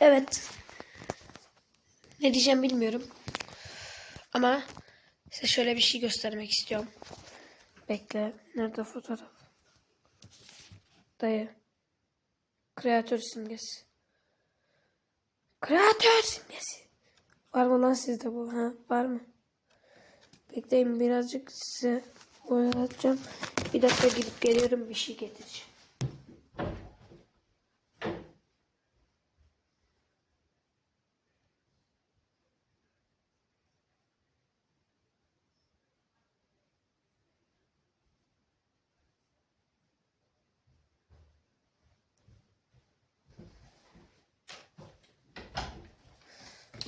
Evet. Ne diyeceğim bilmiyorum. Ama size şöyle bir şey göstermek istiyorum. Bekle. Nerede fotoğraf? Dayı. Kreatör simgesi. Kreatör simgesi. Var mı lan sizde bu? Ha, var mı? Bekleyin birazcık size oyalatacağım. Bir dakika gidip geliyorum bir şey getireceğim.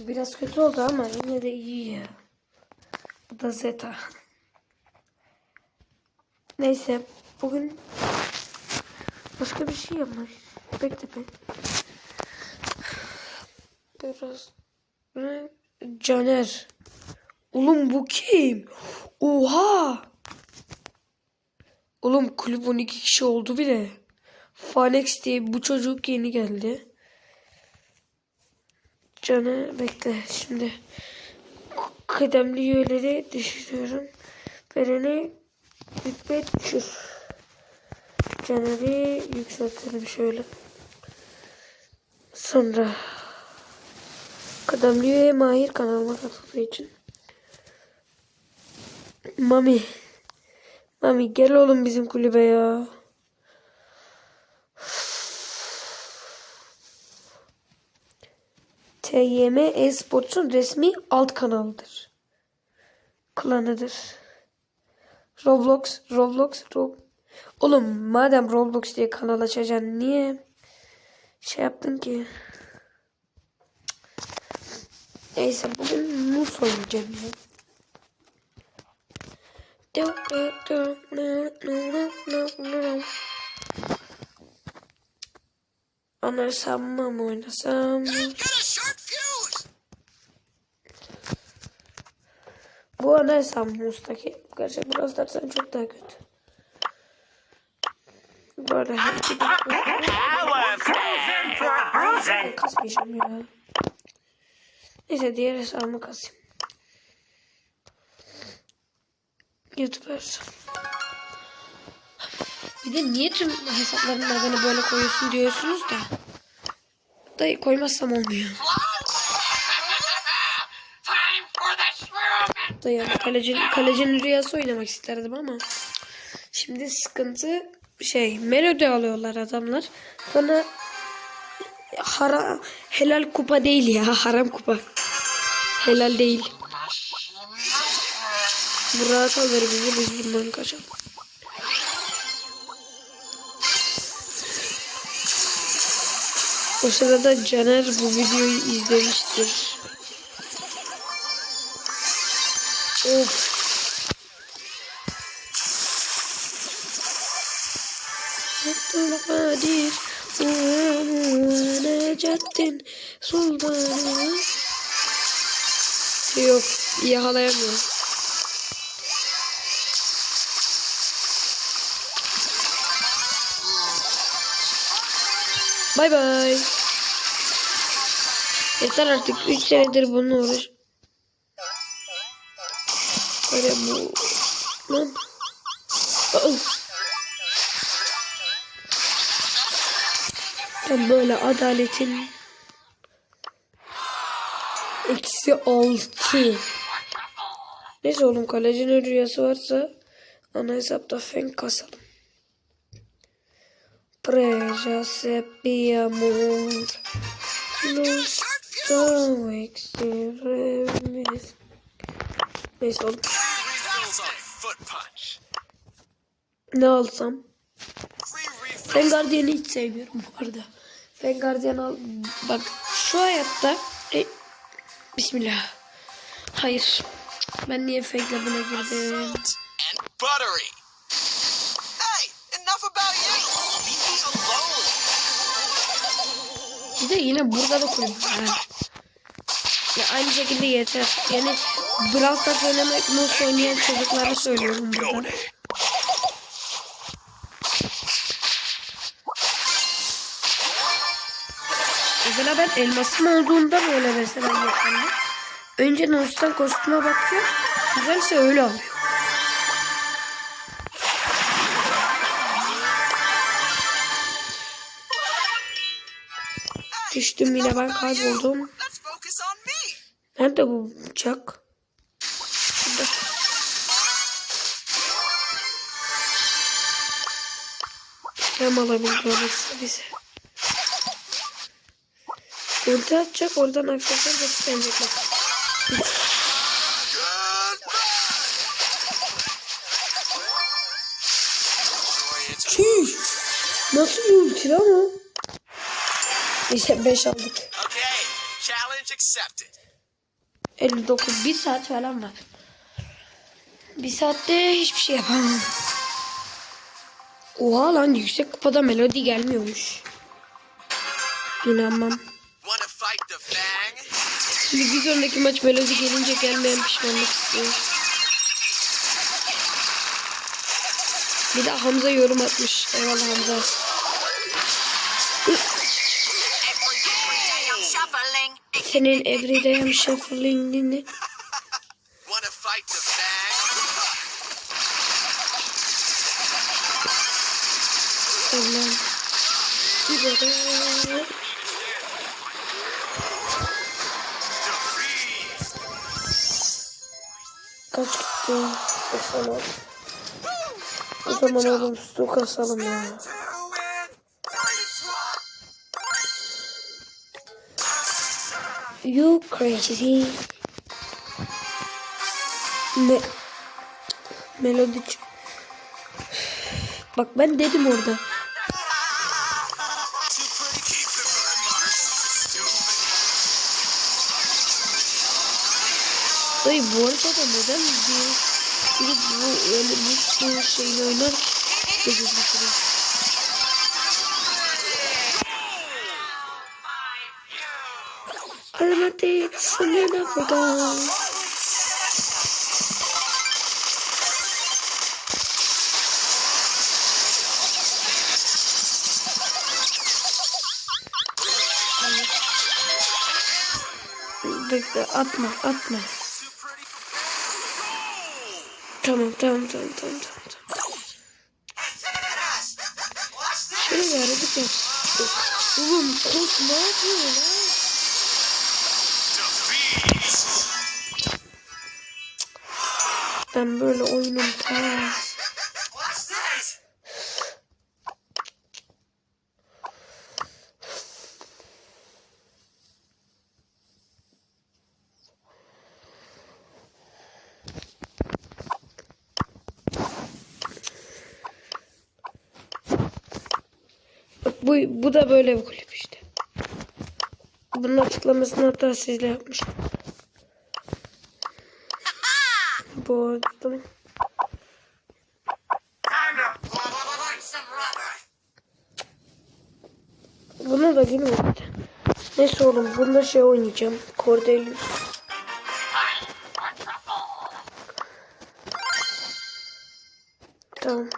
Biraz kötü oldu ama yine de iyi ya. Bu da Zeta. Neyse bugün başka bir şey yapmak. Bekle be. Biraz. Ne? Caner. Oğlum bu kim? Oha. Oğlum kulüp 12 kişi oldu bile. Fanex diye bu çocuk yeni geldi. Canı bekle şimdi. Kıdemli üyeleri düşürüyorum. Vereni rütbe düşür. Caner'i yükseltelim şöyle. Sonra kıdemli üye Mahir kanalıma katıldığı için. Mami. Mami gel oğlum bizim kulübe ya. TYM e-sportsun resmi alt kanalıdır. Klanıdır. Roblox, Roblox, Rob... Oğlum madem Roblox diye kanal açacaksın niye şey yaptın ki? Neyse bugün Mus oynayacağım ya. Oynasam mı oynasam? Bu oynasam Mus'taki. Gerçek biraz dersen çok daha kötü. Böyle hepsi de kasmayacağım ya. Neyse diğer hesabımı kasayım. YouTuber. Bir de niye tüm hesapların adını böyle koyuyorsun diyorsunuz da. Dayı koymazsam olmuyor. Experiment! Dayı kalecinin, kalecinin rüyası oynamak isterdim ama. Şimdi sıkıntı şey melodi alıyorlar adamlar. Sonra hara, helal kupa değil ya haram kupa. Helal değil. Bu rahat alır bizi biz bundan kaçalım. O sırada Caner bu videoyu izlemiştir. Of. Abdülkadir Necettin Sultanı Yok yakalayamıyorum. Bay bay. Yeter artık 3 senedir bununla uğraş. Öyle bu. Lan. Ben böyle adaletin eksi altı. Neyse oğlum kalecinin rüyası varsa ana hesapta fen kasalım. Preja seppiamur Lusta extremis Neyse punch. ne alsam Guardian'ı hiç sevmiyorum bu arada. Guardian al. Bak şu hayatta. E, Bismillah. Hayır. Ben niye Fen Guardian'a girdim? And buttery. Hey, enough about you. Leave me alone. Bir de yine burada da ha. Ya aynı şekilde yeter. Yani Brawl Stars oynamak nasıl oynayan çocuklara söylüyorum burada. Mesela ben elmasım olduğunda böyle mesela yeterli. Önce Nos'tan kostüme bakıyor. Güzelse öyle alıyor. Düştüm yine ben kayboldum. Nerede bu bıçak? Şurada. Hem alabildi orası bize. Ulti atacak oradan aksesuar gösterecek bak. Nasıl bir ulti lan o? İşte 5 aldık. Okay, challenge accepted. 59 bir saat falan var. Bir saatte hiçbir şey yapamam. Oha lan yüksek kupada melodi gelmiyormuş. İnanmam. Bir sonraki maç melodi gelince gelmeyen pişmanlık istiyor. Bir de Hamza yorum atmış. Eyvallah Hamza. Senin everyday I'm shuffling'ini. Allah'ım. Gidelim. Kaç gitti? 86. O zaman oğlum su kasalım ya. You crazy. Ne? Melodi. Bak ben dedim orada. Dayı bu arada neden bir biri bu öyle bu bu şeyle oynar? Gecesi bitiriyor. Aromatics in Africa. Bekle atma atma. Tamam tamam tamam tamam tamam. Şöyle bir hareket yap. Oğlum ne yapıyor lan? Ben böyle oyunum? Bak bu, bu da böyle bir kulüp işte. Bunun açıklamasını hatta sizle yapmış. Arada Bunu da bilmiyorum. Neyse oğlum bunda şey oynayacağım. Cordelius. Tamam.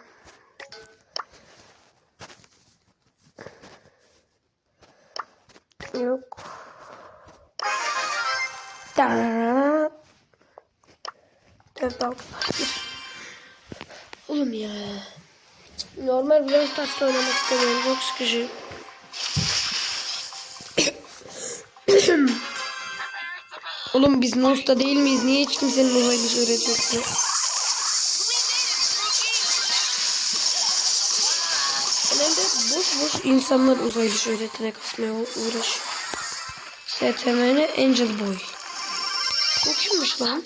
Dört altı. Oğlum ya. Normal Brawl Stars'ta oynamak istemiyorum. Çok sıkıcı. Oğlum biz Nost'ta değil miyiz? Niye hiç kimsenin uzaylı öğretiyorsun? Genelde boş boş insanlar uzaylı şöhretine kasmaya uğraşıyor. STMN Angel Boy. Bu kimmiş lan?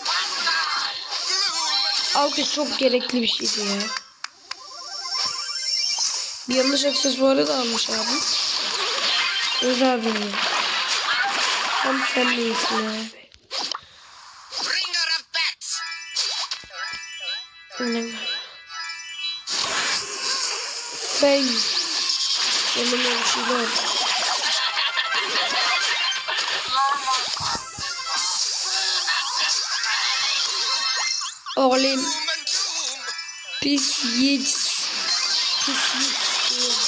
Alkış çok gerekli bir şeydi ya. Bir yanlış aksesuarı da almış abi. Öz abi. Tam sen değilsin abi. Ne? Feng. Yanıma bir şey var. Oğlum. Pis yiğit. Pis yiğit.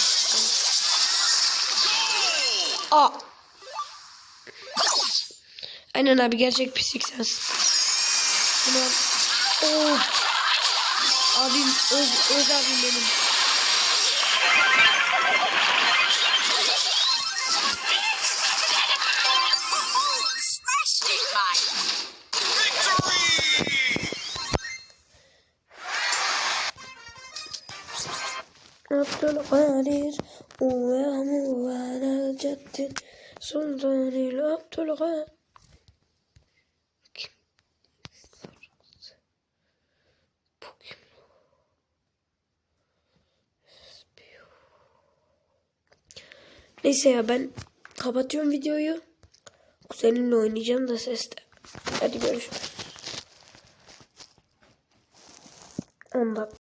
Aa. Aynen abi gerçek pislik sensin. Bunu... Oh. Abim öz, öz abim benim. Ceddin Sultanil Abdülkadir Kim? Bu kim? Neyse ya ben kapatıyorum videoyu. Kuzenimle oynayacağım da seste. Hadi görüşürüz. 10 dakika.